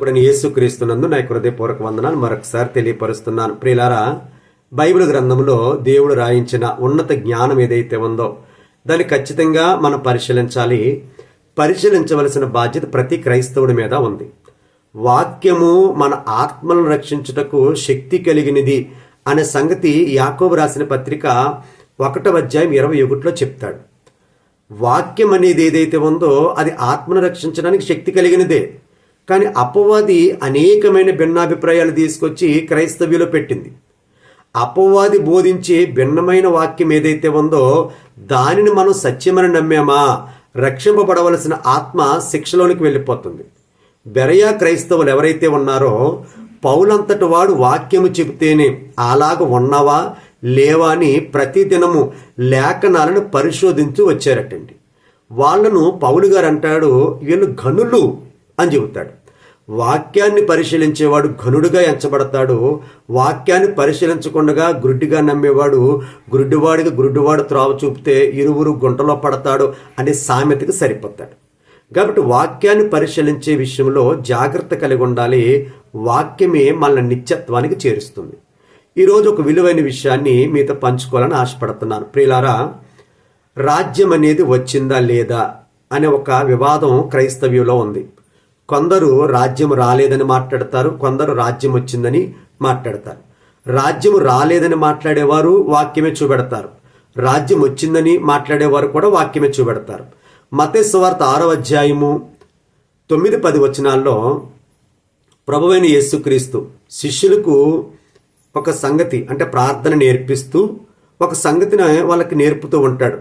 ఇప్పుడు నేను యేసుక్రీస్తునందు నా హృదయపూర్వక వందనాలు మరొకసారి తెలియపరుస్తున్నాను. ప్రియులారా బైబిల్ గ్రంథంలో దేవుడు రాయించిన ఉన్నత జ్ఞానం ఏదైతే ఉందో దాన్ని ఖచ్చితంగా మనం పరిశీలించాలి. పరిశీలించవలసిన బాధ్యత ప్రతి క్రైస్తవుడి మీద ఉంది. వాక్యము మన ఆత్మలను రక్షించుటకు శక్తి కలిగినది అనే సంగతి యాకోబు రాసిన పత్రిక ఒకటవ అధ్యాయం ఇరవై ఒకటిలో చెప్తాడు. వాక్యం అనేది ఏదైతే ఉందో అది ఆత్మను రక్షించడానికి శక్తి కలిగినదే. కానీ అపవాది అనేకమైన భిన్నాభిప్రాయాలు తీసుకొచ్చి క్రైస్తవ్యులో పెట్టింది. అపవాది బోధించే భిన్నమైన వాక్యం ఏదైతే ఉందో దానిని మనం సత్యమని నమ్మామా? రక్షింపబడవలసిన ఆత్మ శిక్షలోనికి వెళ్ళిపోతుంది. బెరయా క్రైస్తవులు ఎవరైతే ఉన్నారో పౌలంతటి వాడు వాక్యము చెబితేనే అలాగ ఉన్నావా? లేవా? అని ప్రతిదినము లేఖనాలను పరిశోధించి వచ్చారటండి. వాళ్ళను పౌలు గారు అంటాడు వీళ్ళు గనులు అని చెబుతాడు. వాక్యాన్ని పరిశీలించేవాడు ఘనుడుగా ఎంచబడతాడు. వాక్యాన్ని పరిశీలించకుండా గురుడిగా నమ్మేవాడు గురుడివాడికి గురుడివాడు త్రోవ చూపితే ఇరువురు గుంటలో పడతాడు అనే సామెతకి సరిపోతాడు. కాబట్టి వాక్యాన్ని పరిశీలించే విషయంలో జాగ్రత్త కలిగి ఉండాలి. వాక్యమే మన నిత్యత్వానికి చేరుస్తుంది. ఈరోజు ఒక విలువైన విషయాన్ని మీతో పంచుకోవాలని ఆశపడుతున్నాను. ప్రియులారా రాజ్యం అనేది వచ్చిందా లేదా అనే ఒక వివాదం క్రైస్తవ్యంలో ఉంది. కొందరు రాజ్యం రాలేదని మాట్లాడతారు కొందరు రాజ్యం వచ్చిందని మాట్లాడతారు. రాజ్యం రాలేదని మాట్లాడేవారు వాక్యమే చూపెడతారు. రాజ్యం వచ్చిందని మాట్లాడేవారు కూడా వాక్యమే చూపెడతారు. మతేశ్వార్త ఆరో అధ్యాయము తొమ్మిది పది వచనాల్లో ప్రభువైన యేసుక్రీస్తు శిష్యులకు ఒక సంగతి అంటే ప్రార్థన నేర్పిస్తూ ఒక సంగతిని వాళ్ళకి నేర్పుతూ ఉంటాడు.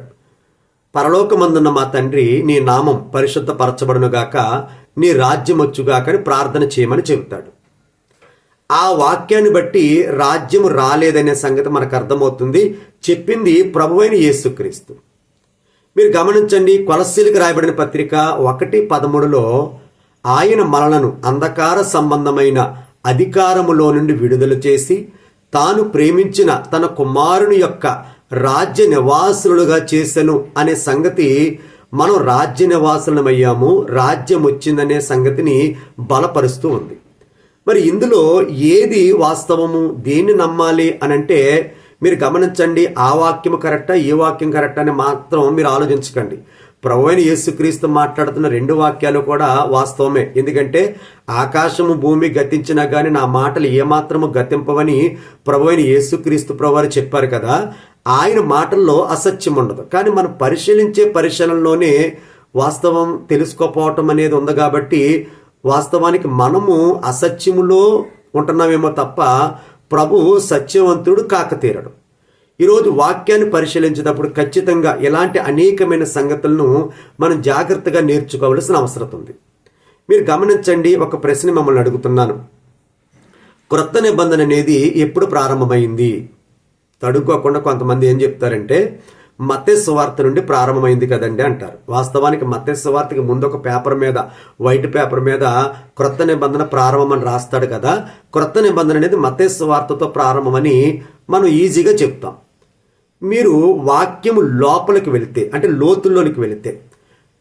పరలోకమందున్న మా తండ్రి నీ నామం పరిశుద్ధపరచబడునుగాక నీ రాజ్యం వచ్చుగాక ప్రార్థన చేయమని చెబుతాడు. ఆ వాక్యాన్ని బట్టి రాజ్యం రాలేదనే సంగతి మనకు అర్థమవుతుంది. చెప్పింది ప్రభువైన యేసుక్రీస్తు. మీరు గమనించండి కొలస్సీలకు రాయబడిన పత్రిక ఒకటి పదమూడులో ఆయన మనలను అంధకార సంబంధమైన అధికారములో నుండి విడుదల చేసి తాను ప్రేమించిన తన కుమారుని యొక్క రాజ్య నివాసులుగా చేశాను అనే సంగతి మనం రాజ్య నివాసులమయ్యాము రాజ్యం వచ్చిందనే సంగతిని బలపరుస్తూ ఉంది. మరి ఇందులో ఏది వాస్తవము? దేన్ని నమ్మాలి అని అంటే మీరు గమనించండి ఆ వాక్యం కరెక్టా ఈ వాక్యం కరెక్టా అని మాత్రం మీరు ఆలోచించకండి. ప్రభు అయిన యేసుక్రీస్తు మాట్లాడుతున్న రెండు వాక్యాలు కూడా వాస్తవమే. ఎందుకంటే ఆకాశము భూమి గతించినా కానీ నా మాటలు ఏమాత్రము గతింపవని ప్రభు అయిన యేసుక్రీస్తు ప్రభువారు చెప్పారు కదా. ఆయన మాటల్లో అసత్యం ఉండదు. కానీ మనం పరిశీలించే పరిశీలనలోనే వాస్తవం తెలుసుకోపోవటం అనేది ఉంది కాబట్టి వాస్తవానికి మనము అసత్యములో ఉంటున్నామేమో తప్ప ప్రభు సత్యవంతుడు కాకతీరడు. ఈరోజు వాక్యాన్ని పరిశీలించేటప్పుడు ఖచ్చితంగా ఇలాంటి అనేకమైన సంగతులను మనం జాగ్రత్తగా నేర్చుకోవలసిన అవసరం ఉంది. మీరు గమనించండి ఒక ప్రశ్న మమ్మల్ని అడుగుతున్నాను. క్రొత్త నిబంధన అనేది ఎప్పుడు ప్రారంభమైంది? తడుక్కోకుండా కొంతమంది ఏం చెప్తారంటే మత్తే వార్త నుండి ప్రారంభమైంది కదండి అంటారు. వాస్తవానికి మత్తే వార్తకి ముందు ఒక పేపర్ మీద వైట్ పేపర్ మీద క్రొత్త నిబంధన ప్రారంభం అని రాస్తాడు కదా. క్రొత్త నిబంధన అనేది మత్తే సువార్తతో ప్రారంభమని మనం ఈజీగా చెప్తాం. మీరు వాక్యం లోపలికి వెళితే అంటే లోతుల్లోనికి వెళితే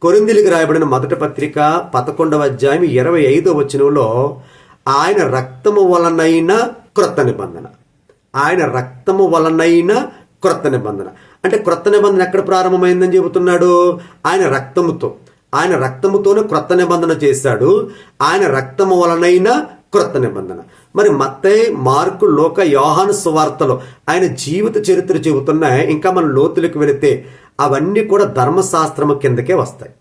కొరిందిలికి రాయబడిన మొదటి పత్రిక పదకొండవ అధ్యాయం ఇరవై ఐదో వచనంలో ఆయన రక్తము వలనైన క్రొత్త నిబంధన. ఆయన రక్తము వలనైన క్రొత్త నిబంధన. అంటే క్రొత్త నిబంధన ఎక్కడ ప్రారంభమైందని చెబుతున్నాడు? ఆయన రక్తముతో. ఆయన రక్తముతోనే క్రొత్త నిబంధన చేశాడు. ఆయన రక్తము వలనైన క్రొత్త నిబంధన. మరి మత్తయ్య మార్కు లోక యోహాను సువార్తలో ఆయన జీవిత చరిత్ర చెబుతున్నాయి. ఇంకా మనం లోతులకు వెళితే అవన్నీ కూడా ధర్మశాస్త్రము కిందకే వస్తాయి.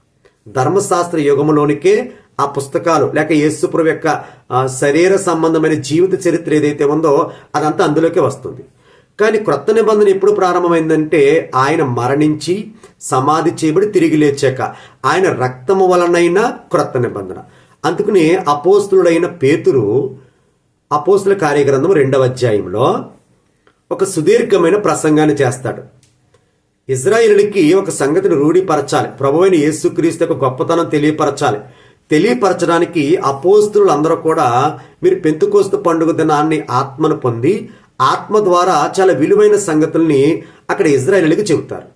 ధర్మశాస్త్ర యుగములోనికే ఆ పుస్తకాలు లేక యేసుప్రభు యొక్క శరీర సంబంధమైన జీవిత చరిత్ర ఏదైతే ఉందో అదంతా అందులోకే వస్తుంది. కానీ క్రొత్త నిబంధన ఎప్పుడు ప్రారంభమైందంటే ఆయన మరణించి సమాధి చేయబడి తిరిగి లేచాక ఆయన రక్తము వలనైన క్రొత్త నిబంధన. అందుకని అపోస్తులుడైన పేతురు అపోస్తుల కార్యగ్రంథం రెండవ అధ్యాయంలో ఒక సుదీర్ఘమైన ప్రసంగాన్ని చేస్తాడు. ఇజ్రాయిలుకి ఒక సంగతిని రూఢిపరచాలి. ప్రభువైన యేసుక్రీస్తు యొక్క గొప్పతనం తెలియపరచాలి. తెలియపరచడానికి అపోస్తులు అందరూ కూడా మీరు పెంతుకోస్తు పండుగ దినాన్ని ఆత్మను పొంది ఆత్మ ద్వారా చాలా విలువైన సంగతుల్ని అక్కడ ఇజ్రాయేలీకి చెబుతారు.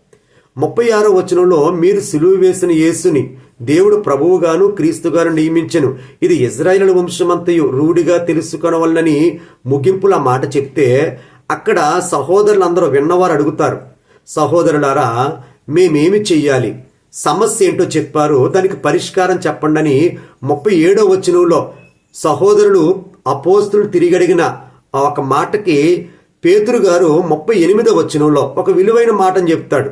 ముప్పై ఆరో వచనంలో మీరు సిలువ వేసిన యేసుని దేవుడు ప్రభువుగాను క్రీస్తుగాను నియమించను. ఇది ఇజ్రాయేల్ వంశమంతయు రూఢిగా తెలుసుకొనవలనని ముగింపుల మాట చెప్తే అక్కడ సహోదరులందరూ విన్నవారు అడుగుతారు సహోదరులారా మేమేమి చెయ్యాలి? సమస్య ఏంటో చెప్పారు. దానికి పరిష్కారం చెప్పండి అని ముప్పై ఏడో వచనంలో సహోదరులు అపోస్తులు తిరిగడిగిన ఆ ఒక మాటకి పేతురు గారు ముప్పై ఎనిమిదో వచనంలో ఒక విలువైన మాటని చెప్తాడు.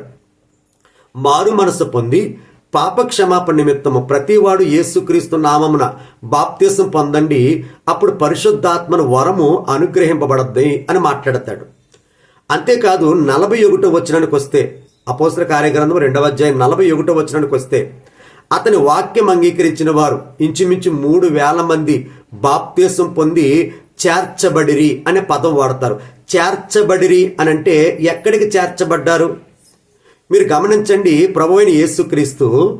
మారు మనసు పొంది పాప క్షమాపణ నిమిత్తము ప్రతివాడు యేసుక్రీస్తు నామమున బాప్తీసం పొందండి. అప్పుడు పరిశుద్ధాత్మను వరము అనుగ్రహింపబడద్ది అని మాట్లాడతాడు. అంతేకాదు నలభై ఒకటో వచనానికి వస్తే అపోసర కార్యగ్రంథం రెండవ అధ్యాయం నలభై ఒకటో వచ్చినానికి వస్తే అతని వాక్యం అంగీకరించిన వారు ఇంచుమించు మూడు వేల మంది బాప్తీసం పొంది చేర్చబడిరి అనే పదం వాడతారు. చేర్చబడిరి అని అంటే ఎక్కడికి చేర్చబడ్డారు? మీరు గమనించండి ప్రభు అయిన యేసుక్రీస్తు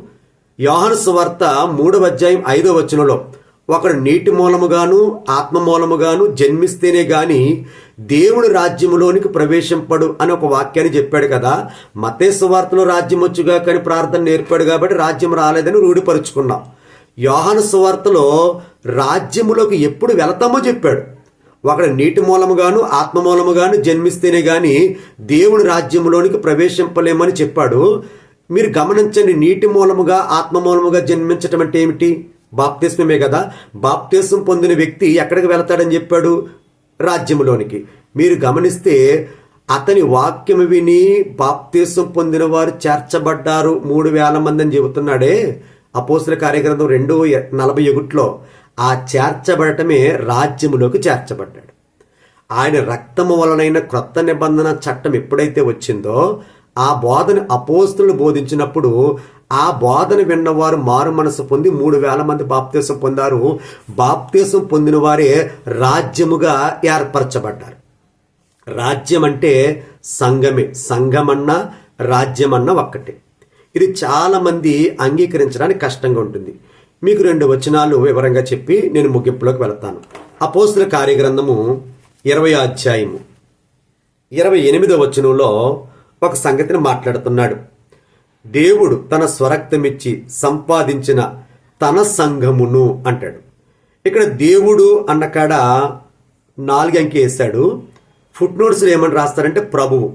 యోహాను సువార్త మూడవ అధ్యాయం ఐదో వచనంలో ఒకడు నీటి మూలముగాను ఆత్మ మూలముగాను జన్మిస్తేనే గాని దేవుని రాజ్యములోనికి ప్రవేశింపడు అని ఒక వాక్యాన్ని చెప్పాడు కదా. మతేశ్వార్తలో రాజ్యం వచ్చుగా కానీ ప్రార్థన నేర్పాడు కాబట్టి రాజ్యం రాలేదని రూఢిపరుచుకున్నాం. యోహాను సువార్తలో రాజ్యములోకి ఎప్పుడు వెళతామో చెప్పాడు. ఒకడు నీటి మూలముగాను ఆత్మ మూలముగాను జన్మిస్తేనే గాని దేవుడు రాజ్యములోనికి ప్రవేశింపలేమని చెప్పాడు. మీరు గమనించండి నీటి మూలముగా ఆత్మ మూలముగా జన్మించటం అంటే ఏమిటి? బాప్తిస్మమే కదా. బాప్తిస్వం పొందిన వ్యక్తి ఎక్కడికి వెళతాడని చెప్పాడు? రాజ్యంలోనికి మీరు గమనిస్తే అతని వాక్యం విని బాప్తీసం పొందిన వారు చేర్చబడ్డారు మూడు వేల మంది అని చెబుతున్నాడే అపోసల కార్యగ్రంథం రెండు నలభై ఒకటిలో. ఆ చేర్చబడటమే రాజ్యములోకి చేర్చబడ్డాడు. ఆయన రక్తము వలనైన క్రొత్త నిబంధన చట్టం ఎప్పుడైతే వచ్చిందో ఆ బోధన అపోస్తులు బోధించినప్పుడు ఆ బోధన విన్నవారు మారు మనసు పొంది మూడు వేల మంది బాప్తీసం పొందారు. బాప్తీసం పొందిన వారే రాజ్యముగా ఏర్పరచబడ్డారు. రాజ్యం అంటే సంఘమే. సంఘమన్న రాజ్యమన్న ఒక్కటే. ఇది చాలామంది అంగీకరించడానికి కష్టంగా ఉంటుంది. మీకు రెండు వచనాలు వివరంగా చెప్పి నేను ముగింపులోకి వెళతాను. అపోస్తుల కార్యగ్రంథము ఇరవై అధ్యాయము. ఇరవై ఎనిమిదో వచనంలో ఒక సంగతిని మాట్లాడుతున్నాడు. దేవుడు తన స్వరక్తమిచ్చి సంపాదించిన తన సంఘమును అంటాడు. ఇక్కడ దేవుడు అన్నకాడ నాలుగంకి నాలుగు అంకె వేశాడు. ఫుట్ నోట్స్లో ఏమని రాస్తారంటే ప్రభువు.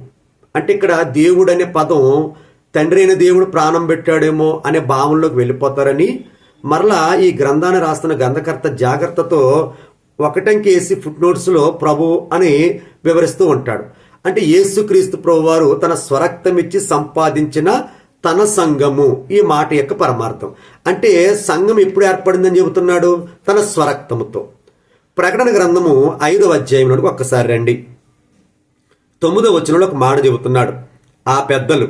అంటే ఇక్కడ దేవుడు అనే పదం తండ్రి అయిన దేవుడు ప్రాణం పెట్టాడేమో అనే భావంలోకి వెళ్ళిపోతారని మరలా ఈ గ్రంథాన్ని రాస్తున్న గ్రంథకర్త జాగ్రత్తతో ఒకటంకేసి ఫుట్ నోట్స్లో ప్రభు అని వివరిస్తూ ఉంటాడు. అంటే యేసుక్రీస్తు ప్రభు వారు తన స్వరక్తం ఇచ్చి సంపాదించిన తన సంఘము ఈ మాట యొక్క పరమార్థం. అంటే సంఘం ఎప్పుడు ఏర్పడిందని చెబుతున్నాడు? తన స్వరక్తముతో. ప్రకటన గ్రంథము ఐదవ అధ్యాయంలోకి ఒక్కసారి రండి. తొమ్మిదో వచనంలో ఒక మాట చెబుతున్నాడు. ఆ పెద్దలు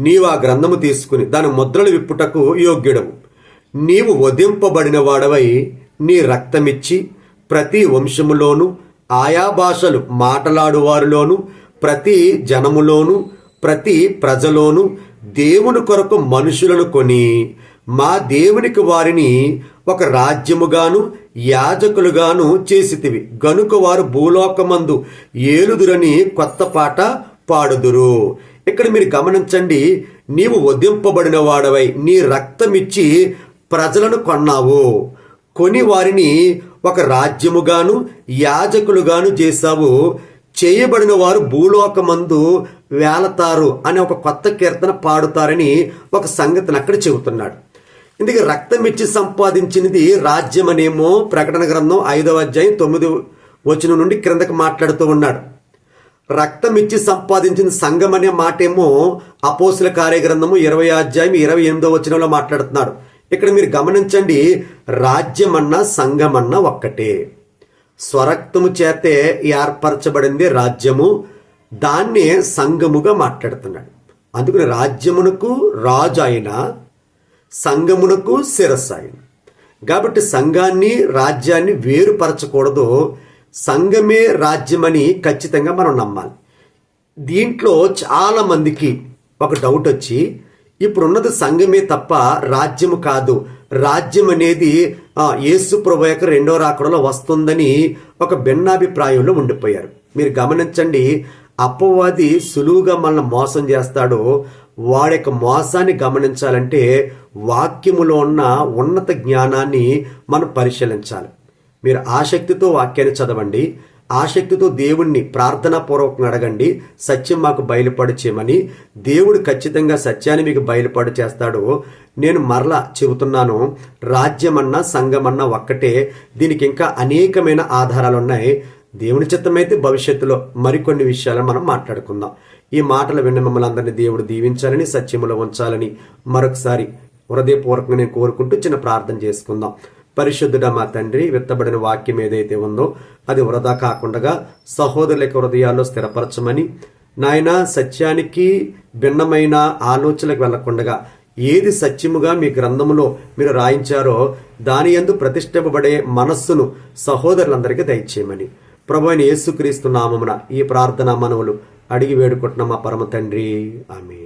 నీవు ఆ గ్రంథము తీసుకుని దాని ముద్రలు విప్పుటకు యోగ్యుడవు. నీవు వధింపబడిన వాడవై నీ రక్తమిచ్చి ప్రతి వంశములోను ఆయా భాషలు మాటలాడువారిలోను ప్రతి జనములోను ప్రతి ప్రజలోను దేవుని కొరకు మనుషులను కొని మా దేవునికి వారిని ఒక రాజ్యముగాను యాజకులుగాను చేసితివి. గనుక వారు భూలోకమందు ఏలుదురని కొత్త పాట పాడుదురు. ఇక్కడ మీరు గమనించండి నీవు వదింపబడిన వాడవై నీ రక్తమిచ్చి ప్రజలను కొన్నావు. కొని వారిని ఒక రాజ్యముగాను యాజకులుగాను చేశావు. చేయబడిన వారు భూలోకమందు వేలతారు అనే ఒక కొత్త కీర్తన పాడుతారని ఒక సంగతిని అక్కడ చెబుతున్నాడు. ఇందుకే రక్తం ఇచ్చి సంపాదించినది రాజ్యం అనేమో ప్రకటన గ్రంథం ఐదవ అధ్యాయం తొమ్మిది వచనం నుండి క్రిందకి మాట్లాడుతూ ఉన్నాడు. రక్తం ఇచ్చి సంపాదించిన సంఘం అనే మాటేమో అపోసుల కార్యగ్రంథము ఇరవై అధ్యాయం ఇరవై ఎనిమిదో వచనంలో మాట్లాడుతున్నాడు. ఇక్కడ మీరు గమనించండి రాజ్యమన్నా సంఘమన్నా ఒక్కటే. స్వరక్తము చేతే ఏర్పరచబడింది రాజ్యము దాన్నే సంఘముగా మాట్లాడుతున్నాడు. అందుకని రాజ్యమునకు రాజు అయిన సంఘమునకు శిరస్సు అయిన కాబట్టి సంఘాన్ని రాజ్యాన్ని వేరుపరచకూడదు. సంఘమే రాజ్యమని ఖచ్చితంగా మనం నమ్మాలి. దీంట్లో చాలామందికి ఒక డౌట్ వచ్చి ఇప్పుడున్నది సంఘమే తప్ప రాజ్యము కాదు. రాజ్యం అనేది యేసు ప్రభు యొక్క రెండో రాకడలో వస్తుందని ఒక భిన్నాభిప్రాయంలో ఉండిపోయారు. మీరు గమనించండి అపవాది సులువుగా మనల్ని మోసం చేస్తాడు వాడి యొక్క మోసాన్ని గమనించాలంటే వాక్యములో ఉన్న ఉన్నత జ్ఞానాన్ని మనం పరిశీలించాలి. మీరు ఆసక్తితో వాక్యాన్ని చదవండి. ఆసక్తితో దేవుణ్ణి ప్రార్థనాపూర్వకంగా అడగండి. సత్యం మాకు బయలుపడి చేయమని. దేవుడు ఖచ్చితంగా సత్యాన్ని మీకు బయలుపడి చేస్తాడు. నేను మరలా చెబుతున్నాను రాజ్యమన్నా సంఘమన్నా ఒక్కటే. దీనికి ఇంకా అనేకమైన ఆధారాలు ఉన్నాయి దేవుని చిత్తమైతే భవిష్యత్తులో మరికొన్ని విషయాలను మనం మాట్లాడుకుందాం. ఈ మాటలు విన్న మిమ్మల్ని అందరినీ దేవుడు దీవించాలని సత్యములో ఉంచాలని మరొకసారి హృదయపూర్వకంగా నేను కోరుకుంటూ చిన్న ప్రార్థన చేసుకుందాం. పరిశుద్ధుడ మా తండ్రి విత్తబడిన వాక్యం ఏదైతే ఉందో అది వృధా కాకుండా సహోదరుల హృదయాల్లో స్థిరపరచమని నాయన సత్యానికి భిన్నమైన ఆలోచనలకు వెళ్ళకుండగా ఏది సత్యముగా మీ గ్రంథములో మీరు రాయించారో దాని యందు ప్రతిష్ఠింపబడే మనస్సును సహోదరులందరికీ దయచేయమని. ప్రభు అయిన యేసుక్రీస్తు నామమున ఈ ప్రార్థన మనవులు అడిగి వేడుకుంటున్న మా పరమ తండ్రి. ఆమె